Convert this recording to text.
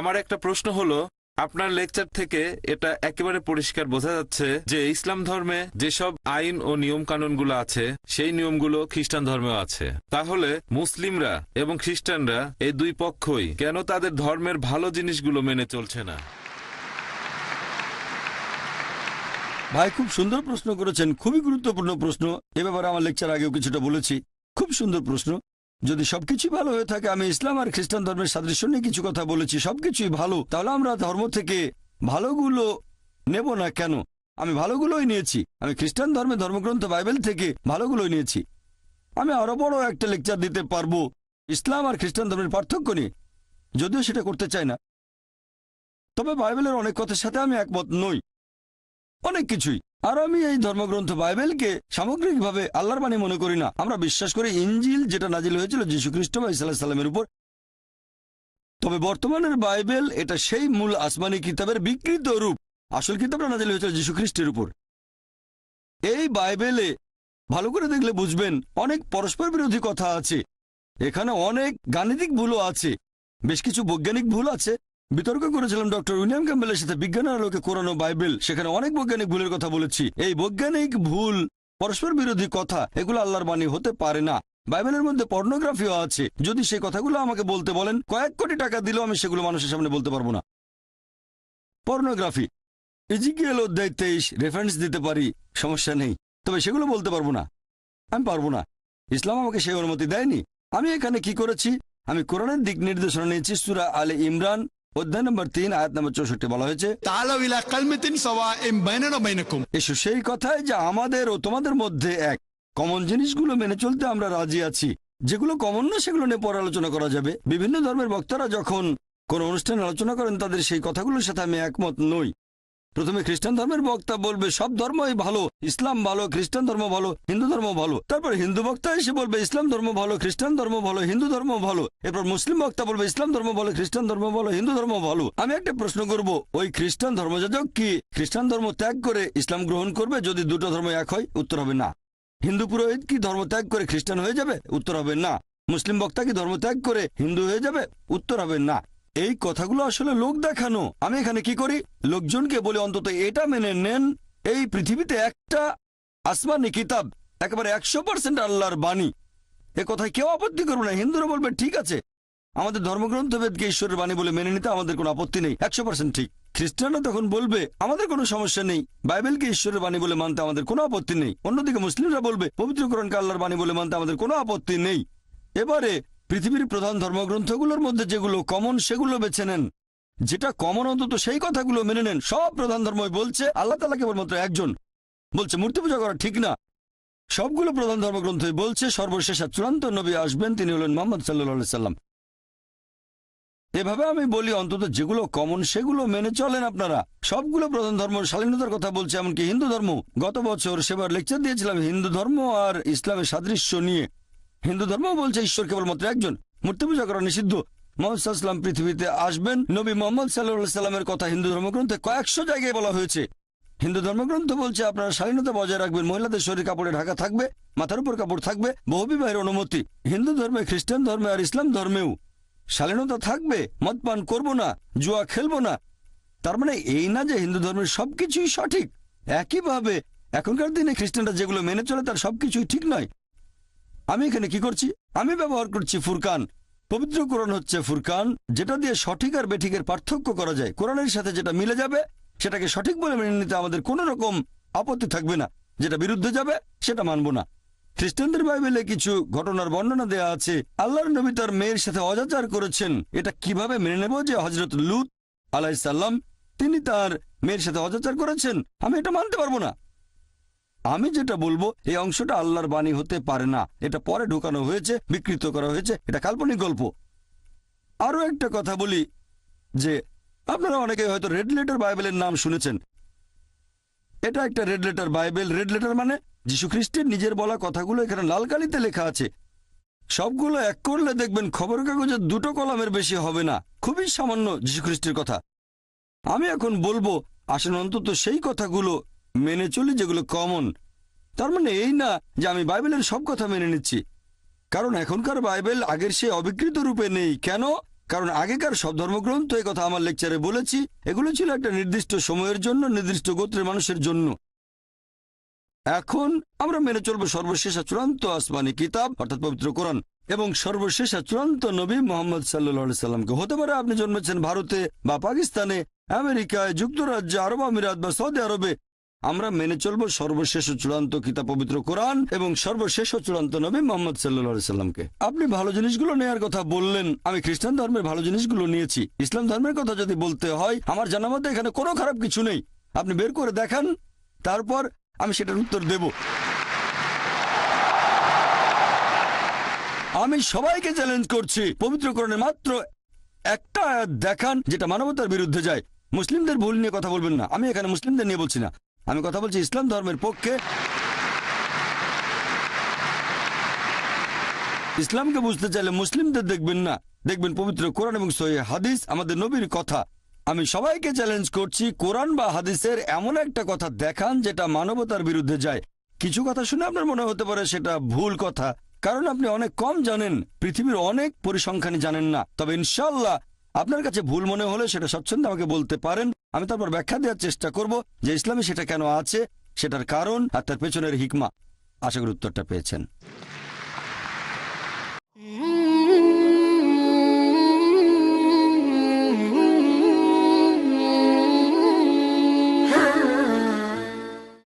আমার একটা প্রশ্ন হলো, আপনার লেকচার থেকে এটা একেবারে পরিষ্কার বোঝা যাচ্ছে যে ইসলাম ধর্মে যেসব আইন ও নিয়ম কানুনগুলো আছে, সেই নিয়মগুলো খ্রিস্টান ধর্মেও আছে। তাহলে মুসলিমরা এবং খ্রিস্টানরা এই দুই পক্ষই কেন তাদের ধর্মের ভালো জিনিসগুলো মেনে চলছে না? ভাই, খুব সুন্দর প্রশ্ন করেছেন, খুবই গুরুত্বপূর্ণ প্রশ্ন। এ ব্যাপারে আমার লেকচার আগেও কিছুটা বলেছি। খুব সুন্দর প্রশ্ন। যদি সবকিছু ভালো হয়ে থাকে, আমি ইসলাম আর খ্রিস্টান ধর্মের সাদৃশ্য নিয়ে কিছু কথা বলেছি, সবকিছুই ভালো, তাহলে আমরা ধর্ম থেকে ভালোগুলো নেব না কেন? আমি ভালোগুলোই নিয়েছি, আমি খ্রিস্টান ধর্মে ধর্মগ্রন্থ, বাইবেল থেকে ভালোগুলোই নিয়েছি। আমি আরও বড় একটা লেকচার দিতে পারব, ইসলাম আর খ্রিস্টান ধর্মের পার্থক্য নিয়ে। যদিও সেটা করতে চাই না। তবে বাইবেলের অনেক কথার সাথে আমি একমত নই। অনেক কিছুই। আর আমি এই ধর্মগ্রন্থ বাইবেলকে সামগ্রিকভাবে আল্লাহর বাণী মনে করি না। আমরা বিশ্বাস করি ইঞ্জিল যেটা নাজিল হয়েছিল যীশু খ্রিস্ট বা ইসাল্লাহ সাল্লামের উপর। তবে বর্তমানের বাইবেল এটা সেই মূল আসমানি কিতাবের বিকৃত রূপ। আসল কিতাবটা নাজিল হয়েছিল যীশু খ্রিস্টের উপর। এই বাইবেলে ভালো করে দেখলে বুঝবেন অনেক পরস্পর বিরোধী কথা আছে। এখানে অনেক গাণিতিক ভুলও আছে। বেশ কিছু বৈজ্ঞানিক ভুল আছে। বিতর্ক করেছিলাম ডক্টর উইলিয়াম ক্যাম্বেলের সাথে বিজ্ঞানের আলোকে কোরানো বাইবেল। সেখানে অনেক বৈজ্ঞানিক ভুলের কথা বলেছি। এই বৈজ্ঞানিক ভুল, পরস্পর বিরোধী কথা, এগুলো আল্লাহর বাণী হতে পারে না। বাইবেলের মধ্যে পর্নোগ্রাফিও আছে। যদি সেই কথাগুলো আমাকে বলতে বলেন, কয়েক কোটি টাকা দিলেও আমি সেগুলো মানুষের সামনে বলতে পারব না। পর্নোগ্রাফি। ইজিকিএল অধ্যায় তেইশ রেফারেন্স দিতে পারি, সমস্যা নেই। তবে সেগুলো বলতে পারব না। আমি পারব না। ইসলাম আমাকে সেই অনুমতি দেয়নি। আমি এখানে কি করেছি? আমি কোরআনের দিক নির্দেশনা নিয়েছি, সুরা আলে ইমরান অধ্যায় নম্বর তিন আয়াত নম্বর চৌষট্টি বলা হয়েছে এসো সেই কথায় যে আমাদের ও তোমাদের মধ্যে এক। কমন জিনিসগুলো মেনে চলতে আমরা রাজি আছি। যেগুলো কমন না সেগুলো নিয়ে পরালোচনা করা যাবে। বিভিন্ন ধর্মের বক্তারা যখন কোন অনুষ্ঠানে আলোচনা করেন তাদের সেই কথাগুলোর সাথে আমি একমত নই। প্রথমে খ্রিস্টান ধর্মের বক্তা বলবে, সব ধর্মই ভালো, ইসলাম ভালো, খ্রিস্টান ধর্ম ভালো, হিন্দু ধর্ম ভালো। তারপর হিন্দু বক্তা এসে বলবে, ইসলাম ধর্ম ভালো, খ্রিস্টান ধর্ম ভালো, হিন্দু ধর্ম ভালো। এরপর মুসলিম বক্তা বলবে, ইসলাম ধর্ম ভালো, খ্রিস্টান ধর্ম ভালো, হিন্দু ধর্ম ভালো। আমি একটা প্রশ্ন করব, ওই খ্রিস্টান ধর্মযাজক কি খ্রিস্টান ধর্ম ত্যাগ করে ইসলাম গ্রহণ করবে যদি দুটো ধর্ম এক হয়, উত্তর হবে না। হিন্দু পুরোহিত কি ধর্ম ত্যাগ করে খ্রিস্টান হয়ে যাবে, উত্তর হবে না। মুসলিম বক্তা কি ধর্ম ত্যাগ করে হিন্দু হয়ে যাবে, উত্তর হবে না। এই কথাগুলো আসলে লোক দেখানো। আমি এখানে কি করি? লোকজনকে বলে, অন্তত এটা মেনে নেন, এই পৃথিবীতে একটা আসমানি কিতাব, একেবারে একশো পার্সেন্ট আল্লাহর বাণী। এ কথায় কেউ আপত্তি করবে না। হিন্দুরা বলবে, ঠিক আছে। আমাদের ধর্মগ্রন্থবেদকে ঈশ্বরের বাণী বলে মেনে নিতে আমাদের কোনো আপত্তি নেই। একশো পার্সেন্ট ঠিক। খ্রিস্টানরা তখন বলবে, আমাদের কোনো সমস্যা নেই। বাইবেলকে ঈশ্বরের বাণী বলে মানতে আমাদের কোনো আপত্তি নেই। অন্যদিকে মুসলিমরা বলবে পবিত্রকরণকে আল্লাহর বাণী বলে মানতে আমাদের কোনো আপত্তি নেই। এবারে পৃথিবীর প্রধান ধর্মগ্রন্থগুলোর মধ্যে যেগুলো কমন সেগুলো বেছে নেন। যেটা কমন অন্তত সেই কথাগুলো মেনে নেন। সব প্রধান ধর্মই বলছে, আল্লাহ তালা কেবলমাত্র একজন। বলছে, মূর্তি পূজা করা ঠিক না। সবগুলো প্রধান ধর্মগ্রন্থই বলছে, সর্বশেষ আর চূড়ান্ত নবী আসবেন, তিনি হলেন মোহাম্মদ সাল্লাহ সাল্লাম। এভাবে আমি বলি, অন্তত যেগুলো কমন সেগুলো মেনে চলেন আপনারা। সবগুলো প্রধান ধর্ম স্বাধীনতার কথা বলছে, এমনকি হিন্দু ধর্ম। গত বছর সেবার লেকচার দিয়েছিলাম, হিন্দু ধর্ম আর ইসলামের সাদৃশ্য নিয়ে। হিন্দু ধর্ম বলছে ঈশ্বর কেবলমাত্র একজন। মূর্তি পূজা করা নিষিদ্ধ। মোহাম্মদ সাল্লাম পৃথিবীতে আসবেন। নবী মোহাম্মদ সাল্লাহ সাল্লামের কথা হিন্দু ধর্মগ্রন্থে কয়েকশো জায়গায় বলা হয়েছে। হিন্দু ধর্মগ্রন্থ বলছে, আপনারা স্বাধীনতা বজায় রাখবেন, মহিলাদের শরীর কাপড়ে ঢাকা থাকবে, মাথার উপর কাপড় থাকবে বহুবিবাহের অনুমতি। হিন্দু ধর্মে, খ্রিস্টান ধর্মে আর ইসলাম ধর্মেও। শালীনতা থাকবে, মদ পান করব না, জুয়া খেলব না। তার মানে এই না যে হিন্দু ধর্মের সবকিছুই সঠিক, একইভাবে এখনকার দিনে খ্রিস্টানরা যেগুলো মেনে চলে তার সবকিছুই ঠিক নয়। আমি এখানে কি করছি? আমি ব্যবহার করছি ফুরকান। পবিত্র কোরআন হচ্ছে ফুরকান, যেটা দিয়ে সঠিক আর বেঠিকের পার্থক্য করা যায়। কোরআনের সাথে যেটা মিলে যাবে, সেটাকে সঠিক বলে মেনে নিতে আমাদের কোনো রকম আপত্তি থাকবে না। যেটা বিরুদ্ধে যাবে, সেটা মানব না। খ্রিস্টানদের বাইবেলে কিছু ঘটনার বর্ণনা দেয়া আছে। আল্লাহর নবী তার মেয়ের সাথে অজাচার করেছেন। এটা কীভাবে মেনে নেব যে হজরত লুত আলাইসাল্লাম তিনি তার মেয়ের সাথে অজাচার করেছেন? আমি এটা মানতে পারব না। আমি যেটা বলব, এই অংশটা আল্লাহর বাণী হতে পারে না। এটা পরে ঢোকানো হয়েছে, বিকৃত করা হয়েছে, এটা কাল্পনিক গল্প। আরও একটা কথা বলি, যে আপনারা অনেকে হয়তো রেড লেটার বাইবেলের নাম শুনেছেন। এটা একটা red letter Bible. Red letter মানে যীশু খ্রিস্টের নিজের বলা কথাগুলো এখানে লাল কালিতে লেখা আছে। সবগুলো এক করলে দেখবেন খবর কাগজে দুটো কলমের বেশি হবে না। খুবই সামান্য খ্রিস্টের কথা। আমি এখন বলব, আসেন অন্তত সেই কথাগুলো মেনে চলি যেগুলো কমন তার মানে এই না যে আমি বাইবেলের সব কথা মেনে নিচ্ছি। কারণ এখনকার বাইবেল আগের সে অবিকৃত রূপে নেই। কেন? কারণ আগেকার সব ধর্মগ্রন্থ এই কথা আমার লেকচারে বলেছি। এগুলো ছিল একটা নির্দিষ্ট সময়ের জন্য, নির্দিষ্ট গোত্রের মানুষের জন্য। এখন আমরা মেনে চলব সর্বশেষ চূড়ান্ত আসমানি কিতাব, অর্থাৎ পবিত্র কোরআন, এবং সর্বশেষ চূড়ান্ত নবী মোহাম্মদ সাল্লা সাল্লামকে হতে পারে আপনি জন্মেছেন ভারতে বা পাকিস্তানে, আমেরিকায়, যুক্তরাজ্যে, আরব আমিরাত বা সৌদি আরবে আমরা মেনে চলবো সর্বশেষ চূড়ান্ত কিতাব পবিত্র কোরআন এবং সর্বশেষ চূড়ান্ত নবী মোহাম্মদ সাল্লা সাল্লামকে। আপনি ভালো জিনিসগুলো নেওয়ার কথা বললেন, আমি খ্রিস্টান ধর্মের ভালো জিনিসগুলো নিয়েছি। ইসলাম ধর্মের কথা যদি বলতে হয়, আমার জানা মতে এখানে কোনো খারাপ কিছু নেই। আপনি বের করে দেখান, তারপর আমি সেটার উত্তর দেব। আমি সবাইকে চ্যালেঞ্জ করছি পবিত্রকরণের মাত্র একটা দেখান, যেটা মানবতার বিরুদ্ধে যায়। মুসলিমদের ভুল নিয়ে কথা বলবেন না, আমি এখানে মুসলিমদের নিয়ে বলছি না। আমি কথা বলছি ইসলাম ধর্মের পক্ষে। ইসলামকে বুঝতে চাইলে মুসলিমদের দেখবেন না। দেখবেন পবিত্র কোরআন এবং সহি হাদিস আমাদের নবীর কথা। আমি সবাইকে চ্যালেঞ্জ করছি, কোরআন বা হাদিসের এমন একটা কথা দেখান যেটা মানবতার বিরুদ্ধে যায়। কিছু কথা শুনে আপনার মনে হতে পারে সেটা ভুল কথা, কারণ আপনি অনেক কম জানেন, পৃথিবীর অনেক পরিসংখ্যানই জানেন না। তবে ইনশাল্লাহ আপনার কাছে ভুল মনে হলে সেটা স্বচ্ছন্দে আমাকে বলতে পারেন। আমি তারপর ব্যাখ্যা দেওয়ার চেষ্টা করব যে ইসলামে সেটা কেন আছে, সেটার কারণ আর তার পেছনের হিকমা। আশা করি উত্তরটা পেয়েছেন।